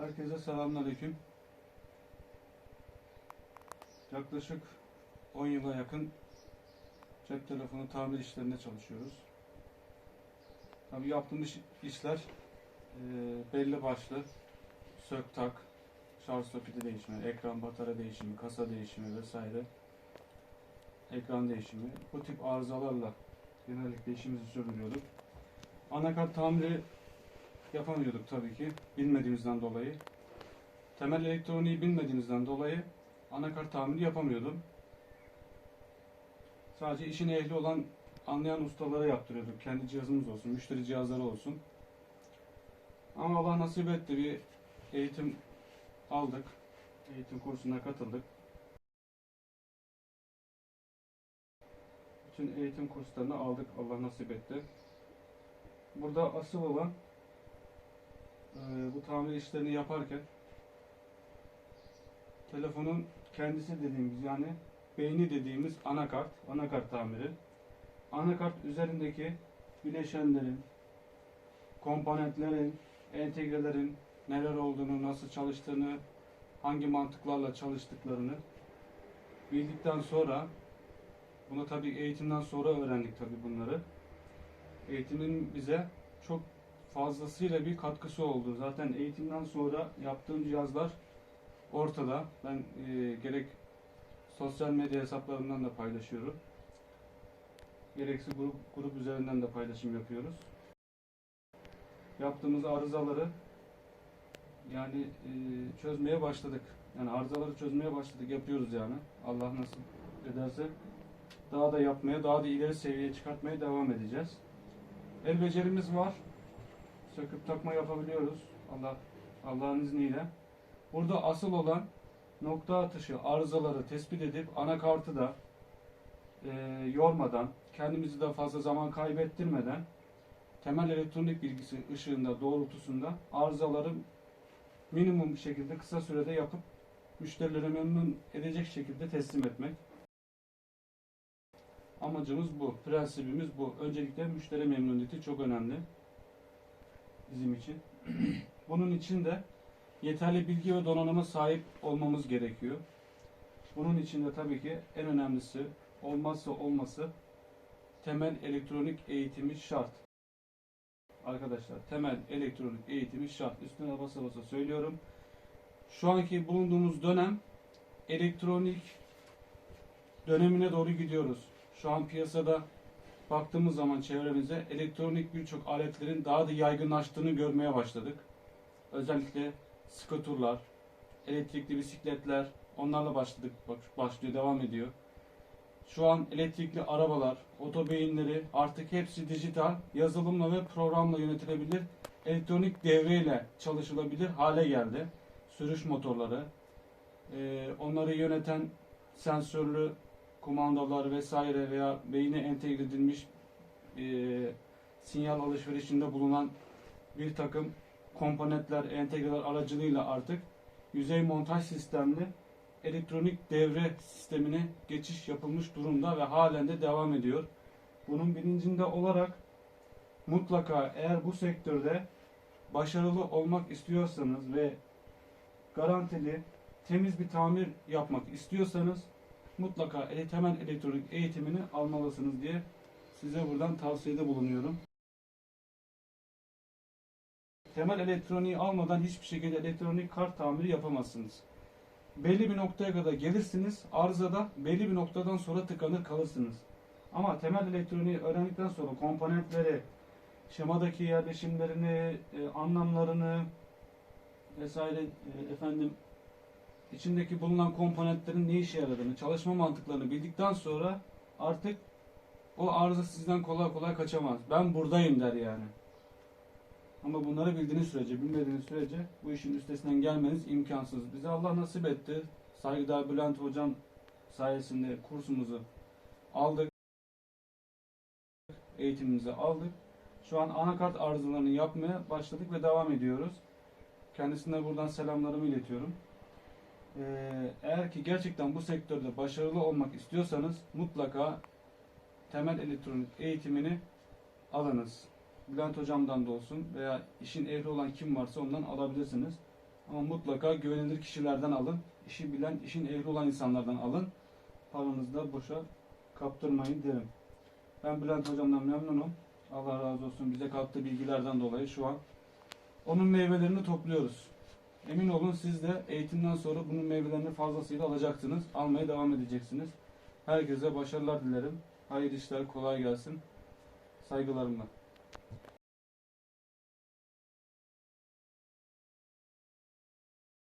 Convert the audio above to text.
Herkese selamünaleyküm. Yaklaşık 10 yıla yakın cep telefonu tamir işlerinde çalışıyoruz. Tabii yaptığımız işler e, belli başlı. Sök tak, şarj soketi değişimi, ekran batarya değişimi, kasa değişimi vesaire. Ekran değişimi. Bu tip arızalarla genellikle işimizi sürdürüyorduk. Anakart tamiri yapamıyorduk tabii ki bilmediğimizden dolayı. Temel elektroniği bilmediğimizden dolayı anakart tamiri yapamıyordum. Sadece işin ehli olan anlayan ustalara yaptırıyorduk. Kendi cihazımız olsun, müşteri cihazları olsun. Ama Allah nasip etti bir eğitim aldık. Eğitim kursuna katıldık. Bütün eğitim kurslarını aldık Allah nasip etti. Burada asıl olan bu tamir işlerini yaparken telefonun kendisi dediğimiz yani beyni dediğimiz anakart, anakart tamiri. Anakart üzerindeki bileşenlerin, komponentlerin, entegrelerin neler olduğunu, nasıl çalıştığını, hangi mantıklarla çalıştıklarını bildikten sonra bunu tabii eğitimden sonra öğrendik tabii bunları. Eğitimin bize çok fazlasıyla bir katkısı oldu. Zaten eğitimden sonra yaptığım cihazlar ortada. Ben e, gerek sosyal medya hesaplarımdan da paylaşıyorum. Gerekse grup, grup üzerinden de paylaşım yapıyoruz. Yaptığımız arızaları yani e, çözmeye başladık. Yani arızaları çözmeye başladık. Yapıyoruz yani. Allah nasip ederse daha da yapmaya, daha da ileri seviyeye çıkartmaya devam edeceğiz. El becerimiz var. Söküp takma yapabiliyoruz. Allah Allah'ın izniyle. Burada asıl olan nokta atışı arızaları tespit edip anakartı da e, yormadan, kendimizi de fazla zaman kaybettirmeden temel elektronik bilgisi ışığında, doğrultusunda arızaları minimum bir şekilde kısa sürede yapıp müşterilere memnun edecek şekilde teslim etmek. Amacımız bu, prensibimiz bu. Öncelikle müşteri memnuniyeti çok önemli bizim için. Bunun için de yeterli bilgi ve donanıma sahip olmamız gerekiyor. Bunun için de tabii ki en önemlisi olmazsa olması temel elektronik eğitimi şart. Arkadaşlar temel elektronik eğitimi şart. Üstüne basa basa söylüyorum. Şu anki bulunduğumuz dönem elektronik dönemine doğru gidiyoruz. Şu an piyasada baktığımız zaman çevremize elektronik birçok aletlerin daha da yaygınlaştığını görmeye başladık. Özellikle skuturlar, elektrikli bisikletler, onlarla başladık, başlıyor, devam ediyor. Şu an elektrikli arabalar, otobeyinleri artık hepsi dijital, yazılımla ve programla yönetilebilir, elektronik devreyle çalışılabilir hale geldi. Sürüş motorları, onları yöneten sensörlü kumandalar vesaire veya beyine entegre edilmiş eee, sinyal alışverişinde bulunan bir takım komponentler, entegreler aracılığıyla artık yüzey montaj sistemli elektronik devre sistemine geçiş yapılmış durumda ve halen de devam ediyor. Bunun bilincinde olarak mutlaka eğer bu sektörde başarılı olmak istiyorsanız ve garantili, temiz bir tamir yapmak istiyorsanız mutlaka temel elektronik eğitimini almalısınız diye size buradan tavsiyede bulunuyorum. Temel elektroniği almadan hiçbir şekilde elektronik kart tamiri yapamazsınız. Belli bir noktaya kadar gelirsiniz, arızada belli bir noktadan sonra tıkanır kalırsınız. Ama temel elektroniği öğrendikten sonra komponentleri, şemadaki yerleşimlerini, e, anlamlarını vesaire e, efendim içindeki bulunan komponentlerin ne işe yaradığını, çalışma mantıklarını bildikten sonra artık o arıza sizden kolay kolay kaçamaz. Ben buradayım der yani. Ama bunları bildiğiniz sürece, bilmediğiniz sürece bu işin üstesinden gelmeniz imkansız. Bize Allah nasip etti. Saygıdeğer Bülent Hocam sayesinde kursumuzu aldık. Eğitimimizi aldık. Şu an anakart arızalarını yapmaya başladık ve devam ediyoruz. Kendisine buradan selamlarımı iletiyorum. Ee, eğer ki gerçekten bu sektörde başarılı olmak istiyorsanız mutlaka temel elektronik eğitimini alınız. Bülent hocamdan da olsun veya işin ehli olan kim varsa ondan alabilirsiniz. Ama mutlaka güvenilir kişilerden alın. İşi bilen, işin ehli olan insanlardan alın. Paranızı da boşa kaptırmayın derim. Ben Bülent hocamdan memnunum. Allah razı olsun bize kattığı bilgilerden dolayı şu an onun meyvelerini topluyoruz. Emin olun siz de eğitimden sonra bunun meyvelerini fazlasıyla alacaksınız. Almaya devam edeceksiniz. Herkese başarılar dilerim. Hayırlı işler, kolay gelsin. Saygılarımla.